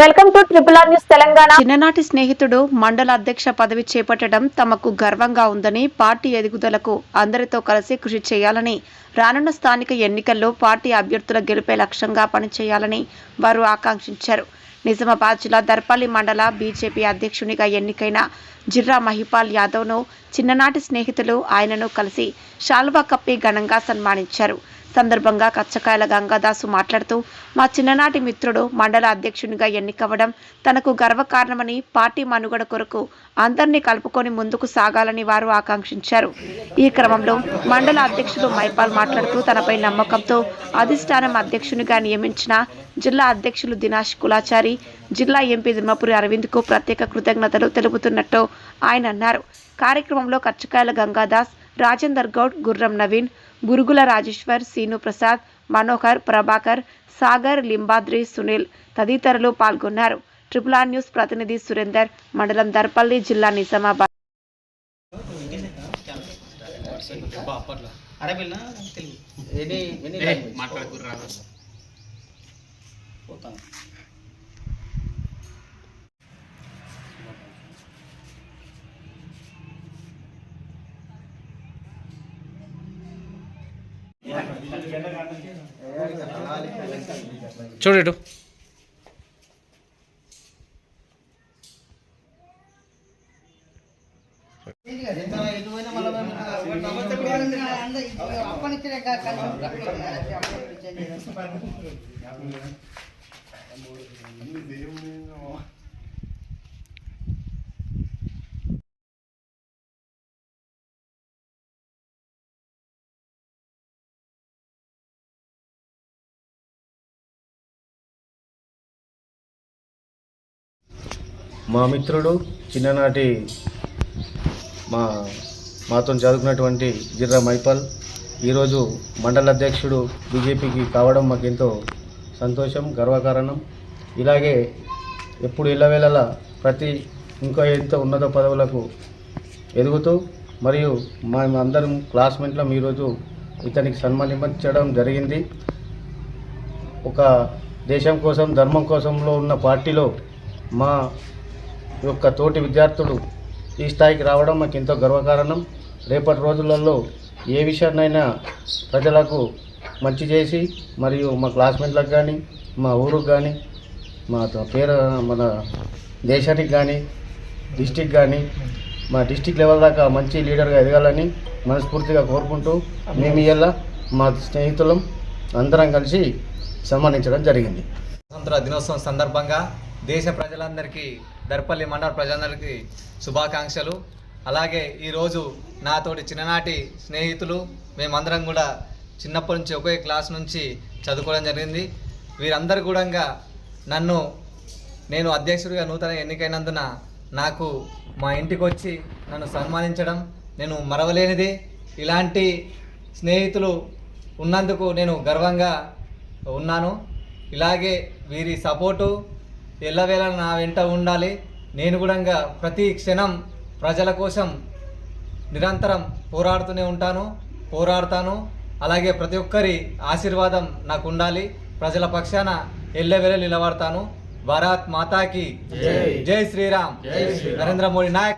Welcome to triple R news Telangana. చిన్ననాటి స్నేహితుడు మండల అధ్యక్ష పదవి చేపట్టడం తమకు గర్వంగా ఉందని పార్టీ ఎదుగుదలకు అందరితో కలిసి కృషి చేయాలని రానున్న స్థానిక ఎన్నికల్లో పార్టీ అభ్యర్థుల గెలుపే లక్ష్యంగా పనిచేయాలని వారు ఆకాంక్షించారు. నిజామాబాద్ జిల్లా దర్పల్లి మండల బీజేపీ అధ్యక్షునిగా ఎన్నికైన జిర్రా మహిపాల్ యాదవ్ను చిన్ననాటి స్నేహితులు ఆయనను కలిసి శాల్వా కప్పి ఘనంగా సన్మానించారు. సందర్భంగా కచ్చకాయల గంగాదాసు మాట్లాడుతూ మా చిన్ననాటి మిత్రుడు మండల అధ్యక్షునిగా ఎన్నికవ్వడం తనకు గర్వకారణమని పార్టీ మనుగడ కొరకు అందరినీ కలుపుకొని ముందుకు సాగాలని వారు ఆకాంక్షించారు. ఈ క్రమంలో మండల అధ్యక్షుడు మైపాల్ మాట్లాడుతూ తనపై నమ్మకంతో అధిష్టానం అధ్యక్షునిగా నియమించిన జిల్లా అధ్యక్షులు దినాష్ కులాచారి జిల్లా ఎంపీ ధర్మపురి అరవింద్కు ప్రత్యేక కృతజ్ఞతలు తెలుపుతున్నట్టు ఆయన అన్నారు. కార్యక్రమంలో కచ్చకాయల గంగాదాస్ రాజేందర్ గౌడ్ గుర్రం నవీన్ గురుగుల రాజేశ్వర్ సీను ప్రసాద్ మనోహర్ ప్రభాకర్ సాగర్ లింబాద్రి సునీల్ తదితరులు పాల్గొన్నారు ట్రిపుల్ ఆర్ న్యూస్ ప్రతినిధి సురేందర్ మండలం దర్పల్లి జిల్లా నిజామాబాద్ తెలుగు ఎనీ అప్పనిచ్చిన మా మిత్రుడు చిన్ననాటి మా మాతో చదువుకున్నటువంటి జిర్రా మైపాల్ ఈరోజు మండల అధ్యక్షుడు బీజేపీకి కావడం మాకెంతో సంతోషం గర్వకారణం. ఇలాగే ఎప్పుడు ఇళ్ళవేళలా ప్రతి ఇంకా ఎంతో ఉన్నత పదవులకు ఎదుగుతూ మరియు మేము అందరం క్లాస్మేట్లం ఈరోజు ఇతనికి సన్మానించడం జరిగింది. ఒక దేశం కోసం ధర్మం కోసంలో ఉన్న పార్టీలో మా యొక్క తోటి విద్యార్థులు ఈ స్థాయికి రావడం మాకు ఎంతో గర్వకారణం. రేపటి రోజులలో ఏ విషయాన్నైనా ప్రజలకు మంచి చేసి మరియు మా క్లాస్మేట్లకు కానీ మా ఊరుకు కానీ మా పేరు మన దేశానికి కానీ డిస్టిక్ కానీ మా డిస్టిక్ లెవెల్ దాకా మంచి లీడర్గా ఎదగాలని మనస్ఫూర్తిగా కోరుకుంటూ మేము ఇలా మా స్నేహితులం అందరం కలిసి సన్మానించడం జరిగింది. స్వాతంత్ర దినోత్సవం సందర్భంగా దేశ ప్రజలందరికీ దర్పల్లి మండల ప్రజలందరికీ శుభాకాంక్షలు. అలాగే ఈరోజు నాతోటి చిన్ననాటి స్నేహితులు మేమందరం కూడా చిన్నప్పటి నుంచి ఒకే క్లాస్ నుంచి చదువుకోవడం జరిగింది. వీరందరూ కూడా నన్ను నేను అధ్యక్షుడిగా నూతన ఎన్నికైనందున నాకు మా ఇంటికి వచ్చి నన్ను సన్మానించడం నేను మరవలేనిది. ఇలాంటి స్నేహితులు ఉన్నందుకు నేను గర్వంగా ఉన్నాను. ఇలాగే వీరి సపోర్టు ఎల్లవేళ నా వెంట ఉండాలి. నేను కూడా ప్రతి క్షణం ప్రజల కోసం నిరంతరం పోరాడుతూనే ఉంటాను పోరాడతాను. అలాగే ప్రతి ఒక్కరి ఆశీర్వాదం నాకు ఉండాలి. ప్రజల పక్షాన ఎల్లవేళ నిలబడతాను. భారత్ మాతాకి జై శ్రీరామ్. నరేంద్ర మోడీ నాయక్